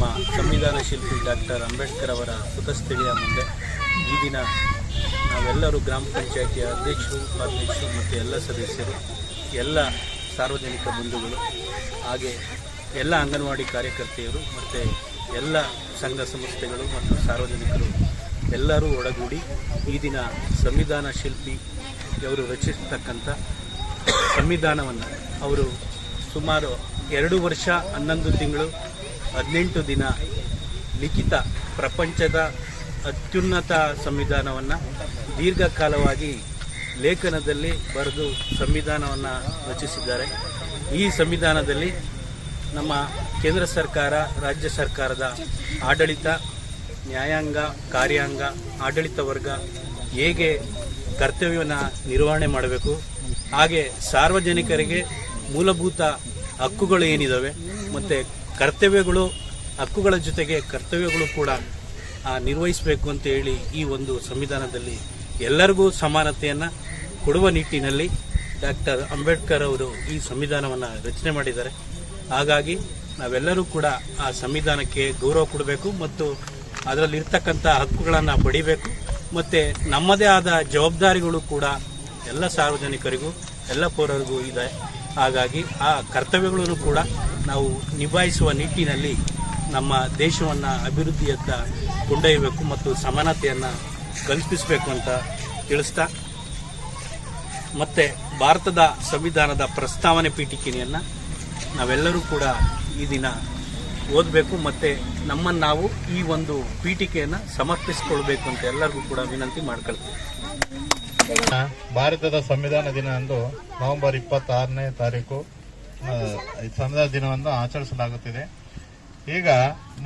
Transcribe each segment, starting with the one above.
ನಮ್ಮ ಸಂವಿಧಾನ ಶಿಲ್ಪಿ ಡಾಕ್ಟರ್ ಅಂಬೇಡ್ಕರ್ ಅವರ ಸುಖಸ್ಥಳಿಯ ಮುಂದೆ ಈ ದಿನ ನಾವೆಲ್ಲರೂ ಗ್ರಾಮ ಪಂಚಾಯಿತಿಯ ಅಧ್ಯಕ್ಷರು, ಉಪಾಧ್ಯಕ್ಷರು ಮತ್ತು ಎಲ್ಲ ಸದಸ್ಯರು, ಎಲ್ಲ ಸಾರ್ವಜನಿಕ ಬಂಧುಗಳು, ಹಾಗೆ ಎಲ್ಲ ಅಂಗನವಾಡಿ ಕಾರ್ಯಕರ್ತೆಯರು ಮತ್ತು ಎಲ್ಲ ಸಂಘ ಸಂಸ್ಥೆಗಳು ಮತ್ತು ಸಾರ್ವಜನಿಕರು ಎಲ್ಲರೂ ಒಳಗೂಡಿ ಈ ದಿನ ಸಂವಿಧಾನ ಶಿಲ್ಪಿ ಅವರು ರಚಿಸತಕ್ಕಂಥ ಸಂವಿಧಾನವನ್ನು ಅವರು ಸುಮಾರು ಎರಡು ವರ್ಷ ಹನ್ನೊಂದು ತಿಂಗಳು ಹದಿನೆಂಟು ದಿನ ಲಿಖಿತ ಪ್ರಪಂಚದ ಅತ್ಯುನ್ನತ ಸಂವಿಧಾನವನ್ನು ದೀರ್ಘಕಾಲವಾಗಿ ಲೇಖನದಲ್ಲಿ ಬರೆದು ಸಂವಿಧಾನವನ್ನು ರಚಿಸಿದ್ದಾರೆ. ಈ ಸಂವಿಧಾನದಲ್ಲಿ ನಮ್ಮ ಕೇಂದ್ರ ಸರ್ಕಾರ, ರಾಜ್ಯ ಸರ್ಕಾರದ ಆಡಳಿತ, ನ್ಯಾಯಾಂಗ, ಕಾರ್ಯಾಂಗ, ಆಡಳಿತ ವರ್ಗ ಹೇಗೆ ಕರ್ತವ್ಯವನ್ನು ನಿರ್ವಹಣೆ ಮಾಡಬೇಕು, ಹಾಗೆ ಸಾರ್ವಜನಿಕರಿಗೆ ಮೂಲಭೂತ ಹಕ್ಕುಗಳು ಏನಿದ್ದಾವೆ ಮತ್ತು ಕರ್ತವ್ಯಗಳು, ಹಕ್ಕುಗಳ ಜೊತೆಗೆ ಕರ್ತವ್ಯಗಳು ಕೂಡ ನಿರ್ವಹಿಸಬೇಕು ಅಂತ ಹೇಳಿ ಈ ಒಂದು ಸಂವಿಧಾನದಲ್ಲಿ ಎಲ್ಲರಿಗೂ ಸಮಾನತೆಯನ್ನು ಕೊಡುವ ನಿಟ್ಟಿನಲ್ಲಿ ಡಾಕ್ಟರ್ ಅಂಬೇಡ್ಕರ್ ಅವರು ಈ ಸಂವಿಧಾನವನ್ನು ರಚನೆ ಮಾಡಿದ್ದಾರೆ. ಹಾಗಾಗಿ ನಾವೆಲ್ಲರೂ ಕೂಡ ಆ ಸಂವಿಧಾನಕ್ಕೆ ಗೌರವ ಕೊಡಬೇಕು ಮತ್ತು ಅದರಲ್ಲಿರ್ತಕ್ಕಂಥ ಹಕ್ಕುಗಳನ್ನು ಪಡಿಬೇಕು. ಮತ್ತು ನಮ್ಮದೇ ಆದ ಜವಾಬ್ದಾರಿಗಳು ಕೂಡ ಎಲ್ಲ ಸಾರ್ವಜನಿಕರಿಗೂ, ಎಲ್ಲ ಪೌರರಿಗೂ ಇದೆ. ಹಾಗಾಗಿ ಆ ಕರ್ತವ್ಯಗಳನ್ನು ಕೂಡ ನಾವು ನಿಭಾಯಿಸುವ ನಿಟ್ಟಿನಲ್ಲಿ ನಮ್ಮ ದೇಶವನ್ನು ಅಭಿವೃದ್ಧಿಯತ್ತ ಕೊಂಡೊಯ್ಯಬೇಕು ಮತ್ತು ಸಮಾನತೆಯನ್ನು ಕಲ್ಪಿಸಬೇಕು ಅಂತ ತಿಳಿಸ್ತಾ, ಮತ್ತೆ ಭಾರತದ ಸಂವಿಧಾನದ ಪ್ರಸ್ತಾವನೆ ಪೀಠಿಕೆಯನ್ನು ನಾವೆಲ್ಲರೂ ಕೂಡ ಈ ದಿನ ಓದಬೇಕು, ಮತ್ತು ನಮ್ಮನ್ನು ನಾವು ಈ ಒಂದು ಪೀಠಿಕೆಯನ್ನು ಸಮರ್ಪಿಸಿಕೊಳ್ಬೇಕು ಅಂತ ಎಲ್ಲರಿಗೂ ಕೂಡ ವಿನಂತಿ ಮಾಡ್ಕೊಳ್ತೀವಿ. ಭಾರತದ ಸಂವಿಧಾನ ದಿನ ಅಂದು ನವೆಂಬರ್ ಇಪ್ಪತ್ತಾರನೇ ತಾರೀಕು ಸಂವಿಧಾನ ದಿನವನ್ನು ಆಚರಿಸಲಾಗುತ್ತಿದೆ. ಈಗ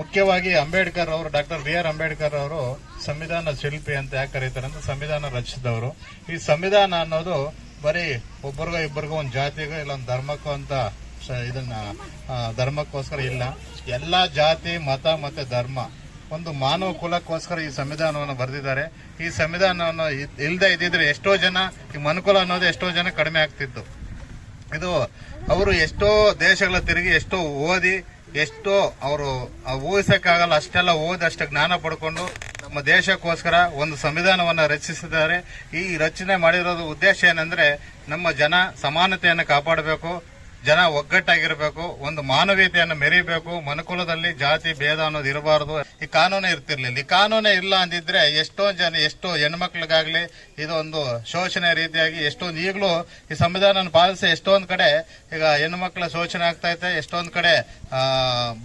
ಮುಖ್ಯವಾಗಿ ಅಂಬೇಡ್ಕರ್ ಅವರು, ಡಾಕ್ಟರ್ ಬಿ ಆರ್ ಅಂಬೇಡ್ಕರ್ ಅವರು ಸಂವಿಧಾನ ಶಿಲ್ಪಿ ಅಂತ ಯಾಕೆ ಕರೀತಾರೆ ಅಂದ್ರೆ ಸಂವಿಧಾನ ರಚಿಸಿದವರು. ಈ ಸಂವಿಧಾನ ಅನ್ನೋದು ಬರೀ ಒಬ್ಬರಿಗೋ ಇಬ್ಬರಿಗೋ ಒಂದು ಜಾತಿಗೋ ಇಲ್ಲ, ಒಂದು ಧರ್ಮಕ್ಕೋ ಅಂತ ಇದನ್ನ ಧರ್ಮಕ್ಕೋಸ್ಕರ ಇಲ್ಲ. ಎಲ್ಲಾ ಜಾತಿ, ಮತ ಮತ್ತೆ ಧರ್ಮ. ಒಂದು ಮಾನವ ಕುಲಕ್ಕೋಸ್ಕರ ಈ ಸಂವಿಧಾನವನ್ನು ಬರೆದಿದ್ದಾರೆ. ಈ ಸಂವಿಧಾನವನ್ನು ಇಲ್ಲದೆ ಇದ್ದಿದ್ರೆ ಎಷ್ಟೋ ಜನ, ಈ ಮನುಕುಲ ಅನ್ನೋದು ಎಷ್ಟೋ ಜನ ಕಡಿಮೆ ಆಗ್ತಿತ್ತು. ಇದು ಅವರು ಎಷ್ಟೋ ದೇಶಗಳ ತಿರುಗಿ ಎಷ್ಟೋ ಓದಿ, ಎಷ್ಟೋ ಅವರು ಊಹಿಸಕ್ಕಾಗಲ್ಲ, ಅಷ್ಟೆಲ್ಲ ಓದಷ್ಟು ಜ್ಞಾನ ಪಡ್ಕೊಂಡು ನಮ್ಮ ದೇಶಕ್ಕೋಸ್ಕರ ಒಂದು ಸಂವಿಧಾನವನ್ನು ರಚಿಸಿದ್ದಾರೆ. ಈ ರಚನೆ ಮಾಡಿರೋದು ಉದ್ದೇಶ ಏನಂದ್ರೆ, ನಮ್ಮ ಜನ ಸಮಾನತೆಯನ್ನು ಕಾಪಾಡಬೇಕು ಜನ ಒಗ್ಗಟ್ಟಾಗಿರ್ಬೇಕು, ಒಂದು ಮಾನವೀಯತೆಯನ್ನು ಮೆರಿಬೇಕು, ಮನುಕುಲದಲ್ಲಿ ಜಾತಿ ಭೇದ ಅನ್ನೋದು ಇರಬಾರದು. ಈ ಕಾನೂನೇ ಇರ್ತಿರ್ಲಿಲ್ಲ. ಈ ಕಾನೂನೇ ಇಲ್ಲ ಅಂದಿದ್ರೆ ಎಷ್ಟೋ ಜನ, ಎಷ್ಟೋ ಹೆಣ್ಮಕ್ಳಿಗಾಗ್ಲಿ ಇದೊಂದು ಶೋಷಣೆ ರೀತಿಯಾಗಿ ಎಷ್ಟೊಂದು ಈಗಲೂ ಈ ಸಂವಿಧಾನ ಪಾಲಿಸಿ ಎಷ್ಟೊಂದು ಕಡೆ ಈಗ ಹೆಣ್ಮಕ್ಳ ಶೋಷಣೆ ಆಗ್ತಾ ಇದೆ, ಎಷ್ಟೊಂದು ಕಡೆ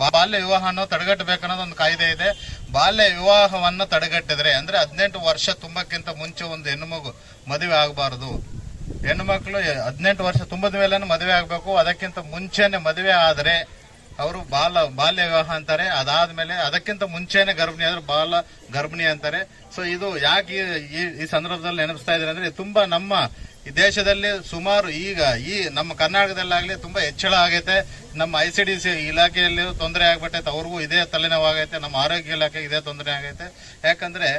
ಬಾಲ್ಯ ವಿವಾಹ ಅನ್ನೋ ತಡೆಗಟ್ಟಬೇಕನ್ನೋದು ಒಂದು ಕಾಯ್ದೆ ಇದೆ. ಬಾಲ್ಯ ವಿವಾಹವನ್ನು ತಡೆಗಟ್ಟಿದ್ರೆ ಅಂದ್ರೆ ಹದಿನೆಂಟು ವರ್ಷ ತುಂಬಕ್ಕಿಂತ ಮುಂಚೆ ಒಂದು ಹೆಣ್ಣುಮಗು ಮದುವೆ ಆಗಬಾರದು. ಹೆಣ್ಣು ಮಕ್ಕಳು ಹದಿನೆಂಟು ವರ್ಷ ತುಂಬದ ಮೇಲೆ ಮದುವೆ ಆಗಬೇಕು. ಅದಕ್ಕಿಂತ ಮುಂಚೆನೆ ಮದುವೆ ಆದರೆ ಅವರು ಬಾಲ ಬಾಲ್ಯ ವಿವಾಹ ಅಂತಾರೆ ಅದಾದ್ಮೇಲೆ ಅದಕ್ಕಿಂತ ಮುಂಚೆನೆ ಗರ್ಭಿಣಿ ಆದ್ರೆ ಬಾಲ ಗರ್ಭಿಣಿ ಅಂತಾರೆ. ಸೊ ಇದು ಯಾಕೆ ಈ- ಸಂದರ್ಭದಲ್ಲಿ ನೆನಪಿಸ್ತಾ ಇದ್ದಾರೆ ಅಂದ್ರೆ ತುಂಬಾ ನಮ್ಮ ಈ ದೇಶದಲ್ಲಿ ಸುಮಾರು ಈಗ ಈ ನಮ್ಮ ಕರ್ನಾಟಕದಲ್ಲಾಗಲಿ ತುಂಬ ಹೆಚ್ಚಳ ಆಗೈತೆ. ನಮ್ಮ ಐ ಸಿ ಡಿ ಸಿ ಇಲಾಖೆಯಲ್ಲಿ ತೊಂದರೆ ಆಗ್ಬಿಟ್ಟೈತೆ. ಅವ್ರಿಗೂ ಇದೇ ತಲೆನೋವಾಗೈತೆ. ನಮ್ಮ ಆರೋಗ್ಯ ಇಲಾಖೆಗೆ ಇದೇ ತೊಂದರೆ ಆಗೈತೆ. ಯಾಕಂದ್ರೆ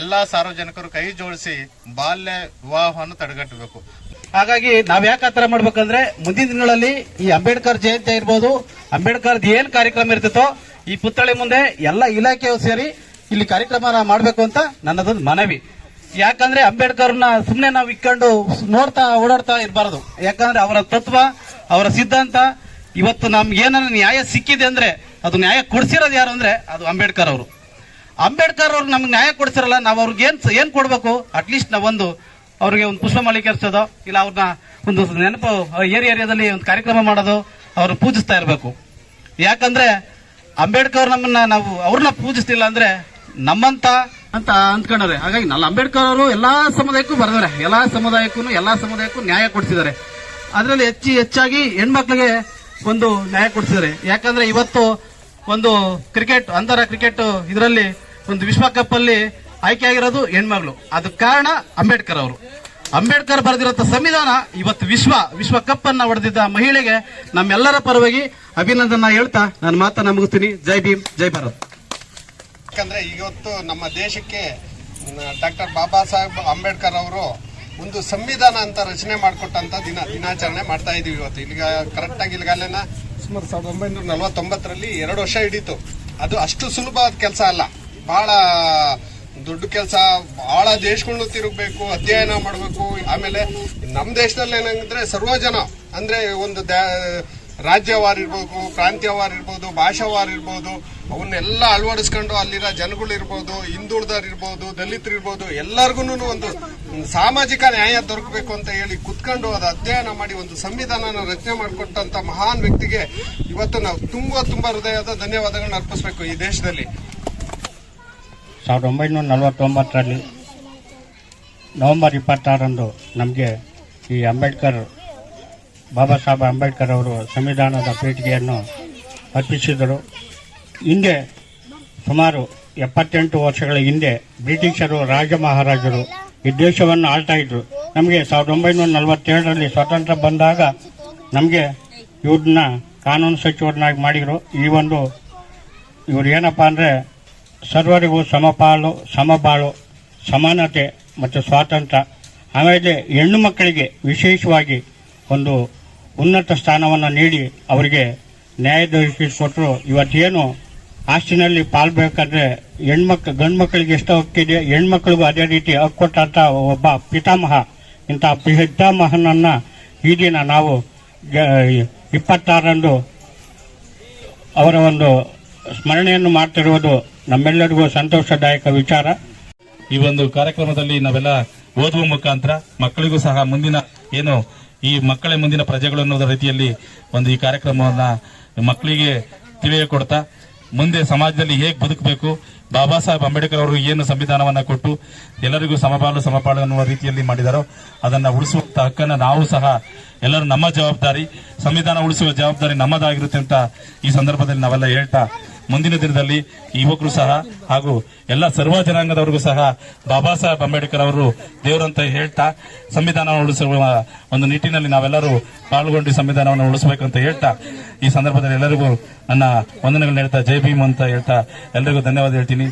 ಎಲ್ಲ ಸಾರ್ವಜನಿಕರು ಕೈ ಜೋಡಿಸಿ ಬಾಲ್ಯ ವಿವಾಹವನ್ನು ತಡೆಗಟ್ಟಬೇಕು. ಹಾಗಾಗಿ ನಾವ್ ಯಾಕೆ ಥರ ಮಾಡ್ಬೇಕಂದ್ರೆ ಮುಂದಿನ ದಿನಗಳಲ್ಲಿ ಈ ಅಂಬೇಡ್ಕರ್ ಜಯಂತಿ ಇರ್ಬೋದು ಅಂಬೇಡ್ಕರ್ ಏನ್ ಕಾರ್ಯಕ್ರಮ ಇರ್ತಿತ್ತೋ ಈ ಪುತ್ಥಳಿ ಮುಂದೆ ಎಲ್ಲ ಇಲಾಖೆಯವರು ಸೇರಿ ಇಲ್ಲಿ ಕಾರ್ಯಕ್ರಮ ಮಾಡಬೇಕು ಅಂತ ನನ್ನದೊಂದು ಮನವಿ. ಯಾಕಂದ್ರೆ ಅಂಬೇಡ್ಕರ್ನ ಸುಮ್ಮನೆ ನಾವು ಇಕ್ಕೊಂಡು ನೋಡ್ತಾ ಓಡಾಡ್ತಾ ಇರಬಾರದು. ಯಾಕಂದ್ರೆ ಅವರ ತತ್ವ, ಅವರ ಸಿದ್ಧಾಂತ, ಇವತ್ತು ನಮ್ಗೆ ಏನಾರ ನ್ಯಾಯ ಸಿಕ್ಕಿದೆ ಅಂದ್ರೆ ಅದು ನ್ಯಾಯ ಕೊಡ್ಸಿರೋದು ಯಾರು ಅಂದ್ರೆ ಅದು ಅಂಬೇಡ್ಕರ್ ಅವರು. ಅಂಬೇಡ್ಕರ್ ಅವ್ರು ನಮ್ಗೆ ನ್ಯಾಯ ಕೊಡ್ಸಿರಲ್ಲ, ನಾವು ಅವ್ರಿಗೆ ಏನ್ ಏನ್ ಕೊಡ್ಬೇಕು? ಅಟ್ಲೀಸ್ಟ್ ನಾವೊಂದು ಅವ್ರಿಗೆ ಒಂದು ಪುಷ್ಪ ಕೆರ್ಸೋದು ಇಲ್ಲ ಅವ್ರನ್ನ ಒಂದು ನೆನಪು ಏರಿ ಏರಿಯಾದಲ್ಲಿ ಒಂದು ಕಾರ್ಯಕ್ರಮ ಮಾಡೋದು, ಅವ್ರು ಪೂಜಿಸ್ತಾ ಇರಬೇಕು. ಯಾಕಂದ್ರೆ ಅಂಬೇಡ್ಕರ್ ನಮ್ಮನ್ನ ನಾವು ಅವ್ರನ್ನ ಪೂಜಿಸ್ತಿಲ್ಲ ಅಂದ್ರೆ ನಮ್ಮಂತ ಅಂತ ಅಂದ್ಕೊಂಡವ್ರೆ. ಹಾಗಾಗಿ ನಲ್ಲ ಅಂಬೇಡ್ಕರ್ ಅವರು ಎಲ್ಲಾ ಸಮುದಾಯಕ್ಕೂ ಬರೆದಾರೆ ಎಲ್ಲಾ ಸಮುದಾಯಕ್ಕೂ ಎಲ್ಲಾ ಸಮುದಾಯಕ್ಕೂ ನ್ಯಾಯ ಕೊಡ್ಸಿದ್ದಾರೆ. ಅದರಲ್ಲಿ ಹೆಚ್ಚು ಹೆಚ್ಚಾಗಿ ಹೆಣ್ಮಕ್ಳಿಗೆ ಒಂದು ನ್ಯಾಯ ಕೊಡ್ಸಿದ್ದಾರೆ. ಯಾಕಂದ್ರೆ ಇವತ್ತು ಒಂದು ಕ್ರಿಕೆಟ್, ಅಂತರ ಕ್ರಿಕೆಟ್ ಇದರಲ್ಲಿ ಒಂದು ವಿಶ್ವಕಪ್ ಅಲ್ಲಿ ಆಯ್ಕೆ ಆಗಿರೋದು ಹೆಣ್ಮಗಳು ಅದಕ್ಕೆ ಕಾರಣ ಅಂಬೇಡ್ಕರ್ ಅವರು. ಅಂಬೇಡ್ಕರ್ ಬರೆದಿರೋ ಸಂವಿಧಾನ ಇವತ್ತು ವಿಶ್ವ ವಿಶ್ವಕಪ್ ಅನ್ನ ಹೊಡೆದಿದ್ದ ಮಹಿಳೆಗೆ ನಮ್ಮೆಲ್ಲರ ಪರವಾಗಿ ಅಭಿನಂದನ ಹೇಳ್ತಾ ನಾನು ಮಾತನ್ನ ಮುಗಿಸ್ತೀನಿ. ಜೈ ಭೀಮ್, ಜೈ ಭಾರತ್. ಯಾಕಂದ್ರೆ ಇವತ್ತು ನಮ್ಮ ದೇಶಕ್ಕೆ ಡಾಕ್ಟರ್ ಬಾಬಾ ಸಾಹೇಬ್ ಅಂಬೇಡ್ಕರ್ ಅವರು ಒಂದು ಸಂವಿಧಾನ ಅಂತ ರಚನೆ ಮಾಡಿಕೊಟ್ಟಂತ ದಿನ, ದಿನಾಚರಣೆ ಮಾಡ್ತಾ ಇದೀವಿ ಇವತ್ತು. ಇಲ್ಲಿಗ ಕರೆಕ್ಟ್ ಆಗಿ ಇಲ್ಲಿಗಾಲೇನ ಸುಮಾರು ಸಾವಿರದ ಒಂಬೈನೂರ ನಲವತ್ತೊಂಬತ್ತರಲ್ಲಿ ಎರಡು ವರ್ಷ ಹಿಡೀತು. ಅದು ಅಷ್ಟು ಸುಲಭವಾದ ಕೆಲಸ ಅಲ್ಲ. ಬಹಳ ದೊಡ್ಡ ಕೆಲಸ. ಬಹಳ ದೇಶಗಳು ತಿರುಗಬೇಕು, ಅಧ್ಯಯನ ಮಾಡಬೇಕು. ಆಮೇಲೆ ನಮ್ಮ ದೇಶದಲ್ಲಿ ಏನಂದ್ರೆ ಸರ್ವ ಅಂದ್ರೆ ಒಂದು ದ್ಯಾ- ರಾಜ್ಯವಾರ ಪ್ರಾಂತ್ಯವಾರಿರ್ಬೋದು, ಭಾಷಾವಾರಿರ್ಬೋದು, ಅವನ್ನೆಲ್ಲ ಅಳವಡಿಸ್ಕೊಂಡು ಅಲ್ಲಿರೋ ಜನಗಳು ಇರ್ಬೋದು ಹಿಂದುಳಿದವ್ರು ಇರ್ಬೋದು ದಲಿತರು ಇರ್ಬೋದು ಎಲ್ಲರಿಗೂ ಒಂದು ಸಾಮಾಜಿಕ ನ್ಯಾಯ ದೊರಕಬೇಕು ಅಂತ ಹೇಳಿ ಕುತ್ಕೊಂಡು ಅದು ಅಧ್ಯಯನ ಮಾಡಿ ಒಂದು ಸಂವಿಧಾನನ ರಚನೆ ಮಾಡಿಕೊಟ್ಟಂತ ಮಹಾನ್ ವ್ಯಕ್ತಿಗೆ ಇವತ್ತು ನಾವು ತುಂಬ ತುಂಬ ಹೃದಯದ ಧನ್ಯವಾದಗಳನ್ನ ಅರ್ಪಿಸಬೇಕು ಈ ದೇಶದಲ್ಲಿ. ಸಾವಿರದ ಒಂಬೈನೂರ ನಲವತ್ತೊಂಬತ್ತರಲ್ಲಿ ನವೆಂಬರ್ ಇಪ್ಪತ್ತಾರರಂದು ನಮಗೆ ಈ ಅಂಬೇಡ್ಕರ್ ಬಾಬಾ ಸಾಹೇಬ್ ಅಂಬೇಡ್ಕರ್ ಅವರು ಸಂವಿಧಾನದ ಪೀಠಿಗೆಯನ್ನು ಅರ್ಪಿಸಿದರು. ಹಿಂದೆ ಸುಮಾರು ಎಪ್ಪತ್ತೆಂಟು ವರ್ಷಗಳ ಹಿಂದೆ ಬ್ರಿಟಿಷರು, ರಾಜ ಮಹಾರಾಜರು ಈ ದೇಶವನ್ನು ಆಳ್ತಾ ಇದ್ರು. ನಮಗೆ ಸಾವಿರದ ಒಂಬೈನೂರ ನಲವತ್ತೇಳರಲ್ಲಿ ಸ್ವಾತಂತ್ರ್ಯ ಬಂದಾಗ ನಮಗೆ ಇವ್ರನ್ನ ಕಾನೂನು ಸಚಿವರನ್ನಾಗಿ ಮಾಡಿದರು. ಈ ಒಂದು ಇವರು ಏನಪ್ಪ ಅಂದರೆ ಸರ್ವರಿಗೂ ಸಮಪಾಲು, ಸಮಬಾಳು, ಸಮಾನತೆ ಮತ್ತು ಸ್ವಾತಂತ್ರ್ಯ. ಆಮೇಲೆ ಹೆಣ್ಣು ಮಕ್ಕಳಿಗೆ ವಿಶೇಷವಾಗಿ ಒಂದು ಉನ್ನತ ಸ್ಥಾನವನ್ನು ನೀಡಿ ಅವರಿಗೆ ನ್ಯಾಯ ದೊರಕಿಸಿಕೊಟ್ರು ಇವತ್ತೇನು ಆಸ್ತಿನಲ್ಲಿ ಪಾಲ್ಬೇಕಾದ್ರೆ ಹೆಣ್ಮಕ್ಳು ಗಂಡು ಮಕ್ಕಳಿಗೆ ಎಷ್ಟು ಹಕ್ಕಿದೆ, ಹೆಣ್ಮಕ್ಳಿಗೂ ಅದೇ ರೀತಿ ಹಕ್ಕು ಕೊಟ್ಟಂತ ಒಬ್ಬ ಪಿತಾಮಹ, ಇಂಥ ಪಿತಾಮಹನನ್ನ ಈ ದಿನ ನಾವು ಇಪ್ಪತ್ತಾರರಂದು ಅವರ ಒಂದು ಸ್ಮರಣೆಯನ್ನು ಮಾಡ್ತಿರುವುದು ನಮ್ಮೆಲ್ಲರಿಗೂ ಸಂತೋಷದಾಯಕ ವಿಚಾರ. ಈ ಒಂದು ಕಾರ್ಯಕ್ರಮದಲ್ಲಿ ನಾವೆಲ್ಲ ಓದುವ ಮುಖಾಂತರ ಮಕ್ಕಳಿಗೂ ಸಹ ಮುಂದಿನ ಏನು ಈ ಮಕ್ಕಳೇ ಮುಂದಿನ ಪ್ರಜೆಗಳು ಅನ್ನೋದ ರೀತಿಯಲ್ಲಿ ಒಂದು ಈ ಕಾರ್ಯಕ್ರಮವನ್ನ ಮಕ್ಕಳಿಗೆ ತಿಳಿಯಕೊಡ್ತಾ ಮುಂದೆ ಸಮಾಜದಲ್ಲಿ ಹೇಗೆ ಬದುಕಬೇಕು, ಬಾಬಾ ಸಾಹೇಬ್ ಅಂಬೇಡ್ಕರ್ ಅವರು ಏನು ಸಂವಿಧಾನವನ್ನ ಕೊಟ್ಟು ಎಲ್ಲರಿಗೂ ಸಮಪಾಲು ಸಮಪಾಲು ಅನ್ನುವ ರೀತಿಯಲ್ಲಿ ಮಾಡಿದಾರೋ, ಅದನ್ನ ಉಳಿಸುವಂತ ಹಕ್ಕನ್ನ ನಾವು ಸಹ ಎಲ್ಲರೂ ನಮ್ಮ ಜವಾಬ್ದಾರಿ, ಸಂವಿಧಾನ ಉಳಿಸುವ ಜವಾಬ್ದಾರಿ ನಮ್ಮದಾಗಿರುತ್ತೆ ಅಂತ ಈ ಸಂದರ್ಭದಲ್ಲಿ ನಾವೆಲ್ಲ ಹೇಳ್ತಾ ಮುಂದಿನ ದಿನದಲ್ಲಿ ಯುವಕರು ಸಹ ಹಾಗೂ ಎಲ್ಲ ಸರ್ವ ಜನಾಂಗದವರಿಗೂ ಸಹ ಬಾಬಾ ಸಾಹೇಬ್ ಅಂಬೇಡ್ಕರ್ ಅವರು ದೇವರಂತ ಹೇಳ್ತಾ ಸಂವಿಧಾನವನ್ನು ಉಳಿಸುವ ಒಂದು ನಿಟ್ಟಿನಲ್ಲಿ ನಾವೆಲ್ಲರೂ ಪಾಲ್ಗೊಂಡು ಸಂವಿಧಾನವನ್ನು ಉಳಿಸಬೇಕಂತ ಹೇಳ್ತಾ ಈ ಸಂದರ್ಭದಲ್ಲಿ ಎಲ್ಲರಿಗೂ ನನ್ನ ವಂದನೆಗಳನ್ನ ಹೇಳ್ತಾ, ಜೈ ಭೀಮ್ ಅಂತ ಹೇಳ್ತಾ ಎಲ್ಲರಿಗೂ ಧನ್ಯವಾದ ಹೇಳ್ತೀನಿ.